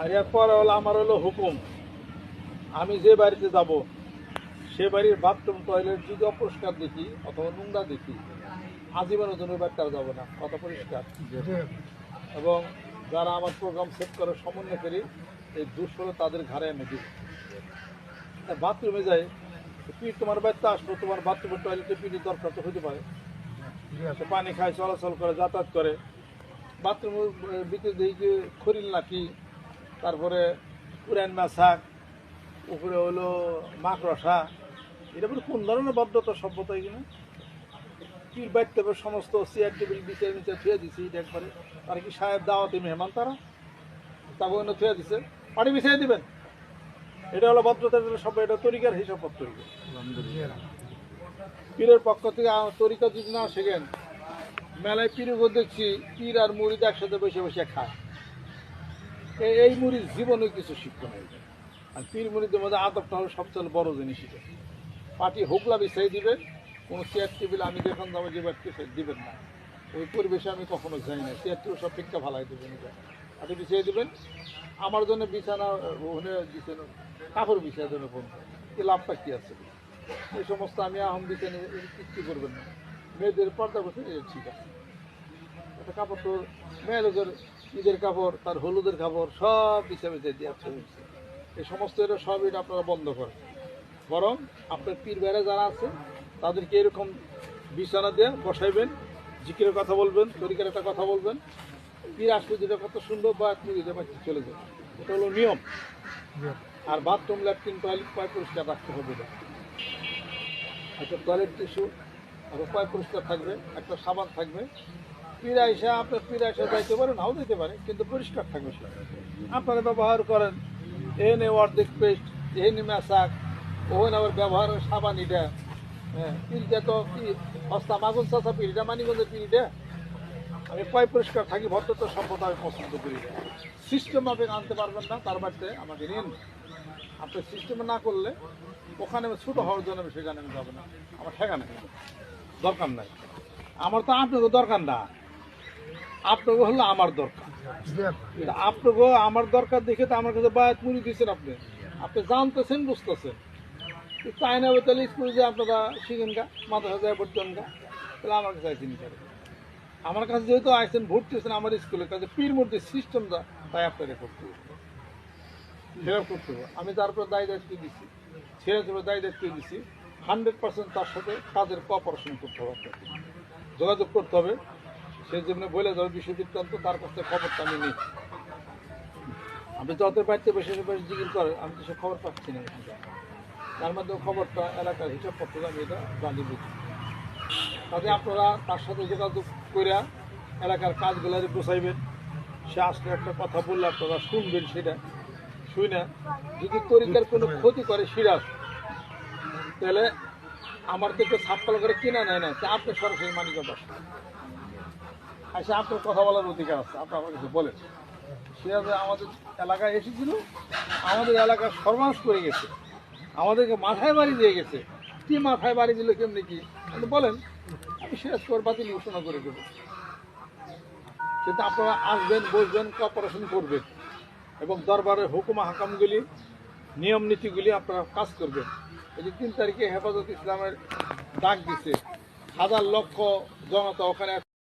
আর এরপরে হলো আমার হলো হুকুম। আমি যে বাড়িতে যাব, সে বাড়ির বাথরুম টয়লেট যদি অপরিষ্কার দেখি অথবা নোংরা দেখি, আজীবনের জন্য বাড়িতে আর যাব না, কথা পরিষ্কার। এবং যারা আমার প্রোগ্রাম সেট করে সমন্বয় করি এই দুঃসলে তাদের ঘাড়ে এনে দিব। বাথরুমে যাই পিঠ তোমার বাড়িতে আসলো, তোমার বাথরুমের টয়লেটে পিঠের দরকার তো হতে পারে। পানি খায়, চলাচল করে, যাতায়াত করে। বাথরুমের ভিতরে দেখি যে খরিল নাকি তারপরে পুরান মাছাক উপরে হলো মাকড়সা এটা বলে কোন ধরনের বদ্ধতা সভ্যতা এগুলো পীর বাইতে সমস্ত চেয়ার টেবিল বিচার নিচে থুয়ে দিছি এটা একবারে। তারা কি সাহেব দাওয়াতে মেহমান তারা? তাকে অন্য থুয়ে দিছে। পানি বিছিয়ে দিবেন। এটা হলো ভদ্রতা সব এটা তরিকার হিসাব তরিকা পীরের পক্ষ থেকে তরিকা যদি না শেখেন। মেলায় পীরও দেখছি পীর আর মুড়িদ একসাথে বসে বসে খায়। এই মুড়ির জীবনে কিছু শিক্ষা নেই আর পীর মুড়িদের মধ্যে আদবটা হলো সবচেয়ে বড় জিনিস এটা। পার্টি হোকলা বিছাই দিবেন, কোনো চেয়ার টেবিল আমি যখন যাব যে ব্যক্তি দিবেন না। ওই পরিবেশে আমি কখনো যাই না। চেয়ার টেবিল সব ফিক্কা ভালাই দেবেন আপনি বিছিয়ে দেবেন? আমার জন্য বিছানা, ওখানে বিছানা, কাপড় বিছিয়ে দেবেন ফোন কি লাভটা কী আছে? এই সমস্ত আমি আহম বিছানে কিচ্ছু করবেন না। মেয়েদের পর্দা করছে এটা ঠিক আছে। একটা কাপড় তো মেয়ে লোকের ঈদের কাপড়, তার হলুদের কাপড় সব বিছিয়ে দিয়ে আছে। এই সমস্ত এটা সব এটা আপনারা বন্ধ করেন। বরং আপনার পীর বেড়া যারা আছে, তাদেরকে এরকম বিছানা দিয়ে বসাইবেন, জিকিরের কথা বলবেন, তরিকার একটা কথা বলবেন। পীর আসলে যেটা কত সুন্দর বা আপনি যেটা পাচ্ছি চলে যাবেন এটা হলো নিয়ম। আর বাথরুম, ল্যাট্রিন, টয়লেট পায় পরিষ্কার রাখতে হবে না একটা টয়লেট টিস্যু আর উপায় পরিষ্কার থাকবে, একটা সাবান থাকবে। পীরা এসে আপনার পীরা এসে যাইতে পারে নাও দিতে পারে, কিন্তু পরিষ্কার থাকবে সেটা। আপনারা ব্যবহার করেন, এনে অর্ধেক পেস্ট এনে মেশাক, ওখানে আবার ব্যবহারের সাবান এটা হ্যাঁ পিলটা তো কি সস্তা মাগুন চাষা পিড়িটা মানিগঞ্জের পিড়িটা আমি কয় পরিষ্কার থাকি, ভদ্রতা সভ্যতা আমি পছন্দ করি সিস্টেম আপনি আনতে পারবেন না, তার বাড়িতে আমাকে নিন। আপনি সিস্টেমে না করলে, ওখানে ছোটো হওয়ার জন্য আমি সেখানে আমি যাব না। আমার সেখানে দরকার নাই। আমার তো আপনাকে দরকার না। আপনাকে হলো আমার দরকার। আপনাকে আমার দরকার দেখে তো আমার কাছে বায়াত মুড়ি দিয়েছেন আপনি। আপনি জানতেছেন, বুঝতেছেন। তাই না হবে তাহলে স্কুলে যে আপনারা শিখেন গা, মাদ্রাসা যায় পড়তেন গা, তাহলে আমার কাছে আইসেন আমার কাছে যেহেতু আইসেন ভর্তি হয়েছেন আমার স্কুলের কাছে, পীর মধ্যে সিস্টেমটা তাই আপনাকে করতে হবে। করতে হবে। আমি তারপর দায় দায়িত্ব দিচ্ছি ছেড়ে ছেড়ে দায় দায়িত্ব দিচ্ছি হান্ড্রেড পার্সেন্ট তার সাথে কাজের কোঅপারেশন করতে হবে আপনাকে। যোগাযোগ করতে হবে। সে যেমনি বলে যাবে বিশ্ব বৃত্তান্ত তার কাছ থেকে খবরটা আমি নিই আপনি যত বাড়িতে বসে বসে জিজ্ঞেস করেন, আমি তো সে খবর পাচ্ছি না তার মধ্যে খবরটা এলাকার হিসাব করতে আমি এটা জানি বুঝি। কাজে আপনারা তার সাথে যোগাযোগ করে এলাকার কাজগুলো গোছাইবেন। সে আসলে একটা কথা বললে আপনারা শুনবেন সেটা। শুনে যদি তরিকার কোনো ক্ষতি করে সিরাজ, তাহলে আমার থেকে ছাপ্পাল করে কিনা নেয় না। তা আপনি সরাসরি মানিক আসেন। আচ্ছা আপনার কথা বলার অধিকার আছে, আপনি আমার কাছে বলেন। সিরাজে আমাদের এলাকায় এসেছিল, আমাদের এলাকার সর্বাংশ করে গেছে। আমাদেরকে মাথায় বাড়ি দিয়ে গেছে। কি মাথায় বাড়ি দিল কেমনি কি? আপনি বলেন, আমি সিরাজ করে বাতিল ঘোষণা করে দেবো। কিন্তু আপনারা আসবেন, বসবেন কপারেশন করবেন এবং দরবারের হুকুমা হাকামগুলি, নিয়ম নীতিগুলি আপনারা কাজ করবেন। এই যে তিন তারিখে হেফাজত ইসলামের ডাক দিছে। হাজার লক্ষ জনতা ওখানে